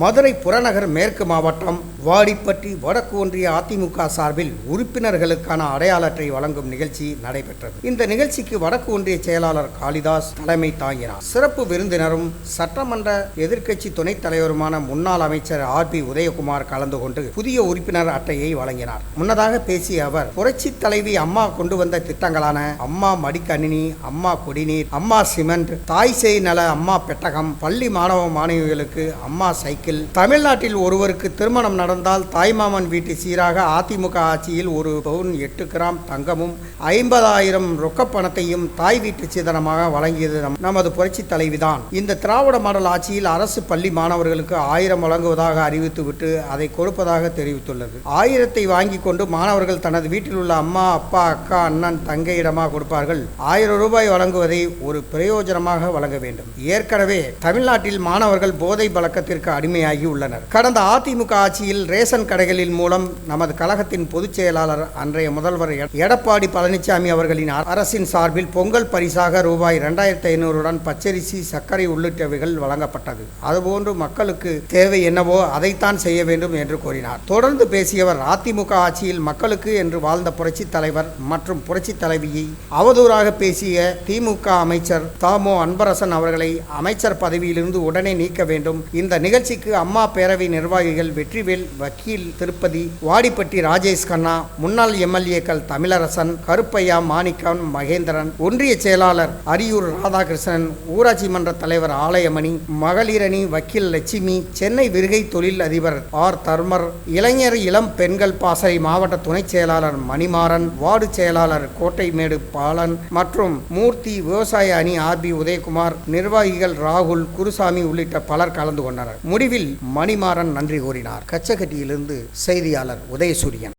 மதுரை புறநகர் மேற்கு மாவட்டம் வாடிப்பட்டி வடக்கு ஒன்றிய அதிமுக சார்பில் உறுப்பினர்களுக்கான அடையாள அட்டை வழங்கும் நிகழ்ச்சி நடைபெற்றது. இந்த நிகழ்ச்சிக்கு வடக்கு ஒன்றிய செயலாளர் காளிதாஸ் தலைமை தாங்கினார். சிறப்பு விருந்தினரும் சட்டமன்ற எதிர்க்கட்சி துணைத் தலைவருமான முன்னாள் அமைச்சர் ஆர் பி உதயகுமார் கலந்து கொண்டு புதிய உறுப்பினர் அட்டையை வழங்கினார். முன்னதாக பேசிய அவர் புரட்சி தலைவி அம்மா கொண்டு வந்த திட்டங்களான அம்மா மடிக்கணினி அம்மா குடிநீர் அம்மா சிமெண்ட் தாய் செய் நல அம்மா பெட்டகம் பள்ளி மாணவ மாணவிகளுக்கு அம்மா சைக்கிள் தமிழ்நாட்டில் ஒருவருக்கு திருமணம் நடந்தால் தாய்மாமன் வீட்டு சீராக அதிமுக ஆட்சியில் ஒரு பவுன் எட்டு கிராம் தங்கமும் ஐம்பதாயிரம் ரொக்க பணத்தையும் தாய் வீட்டு சீதனமாக வழங்கியது நமது புரட்சி தலைவிதான். இந்த திராவிட மாடல் ஆட்சியில் அரசு பள்ளி மாணவர்களுக்கு ஆயிரம் வழங்குவதாக அறிவித்துவிட்டு அதை கொடுப்பதாக தெரிவித்துள்ளது. ஆயிரத்தை வாங்கி கொண்டு மாணவர்கள் தனது வீட்டில் உள்ள அம்மா அப்பா அக்கா அண்ணன் தங்கையிடமாக கொடுப்பார்கள். ஆயிரம் ரூபாய் வழங்குவதை ஒரு பிரயோஜனமாக வழங்க வேண்டும். ஏற்கனவே தமிழ்நாட்டில் மாணவர்கள் போதை பழக்கத்திற்கு அடிமை அடிமையாகி உள்ளனர். கடந்த அதிமுக ஆட்சியில் ரேஷன் கடைகளின் மூலம் நமது கழகத்தின் பொதுச் செயலாளர் அன்றைய முதல்வர் எடப்பாடி பழனிசாமி அவர்களின் அரசின் சார்பில் பொங்கல் பரிசாக ரூபாய் இரண்டாயிரத்தி ஐநூறுடன் பச்சரிசி சர்க்கரை உள்ளிட்டவைகள் வழங்கப்பட்டது. அதுபோன்று மக்களுக்கு தேவை என்னவோ அதைத்தான் செய்ய வேண்டும் என்று கூறினார் தொடர்ந்து பேசியவர் அதிமுக ஆட்சியில் மக்களுக்கு என்று வாழ்ந்த புரட்சி தலைவர் மற்றும் புரட்சி தலைவியை அவதூறாக பேசிய திமுக அமைச்சர் தாமோ அன்பரசன் அவர்களை அமைச்சர் பதவியிலிருந்து உடனே நீக்க வேண்டும். இந்த நிகழ்ச்சிக்கு அம்மா பேரவை நிர்வாகிகள் வெற்றிவேல் வக்கீல் திருப்பதி வாடிப்பட்டி ராஜேஷ் கண்ணா முன்னாள் எம்எல்ஏக்கள் தமிழரசன் கருப்பையா மாணிக்கம் மகேந்திரன் ஒன்றிய செயலாளர் அரியூர் ராதாகிருஷ்ணன் ஊராட்சி மன்ற தலைவர் ஆலயமணி மகளிரணி வக்கீல் லட்சுமி சென்னை விருகை தொழில் அதிபர் ஆர் தர்மர் இளைஞர் இளம் பெண்கள் பாசறை மாவட்ட துணைச் செயலாளர் மணிமாறன் வார்டு செயலாளர் கோட்டைமேடு பாலன் மற்றும் மூர்த்தி விவசாய அணி ஆர் பி உதயகுமார் நிர்வாகிகள் ராகுல் குருசாமி உள்ளிட்ட பலர் கலந்து கொண்டனர். முடிவில் மணிமாறன் நன்றி கூறினார். கச்சகட்டியிலிருந்து செய்தியாளர் உதயசூரியன்.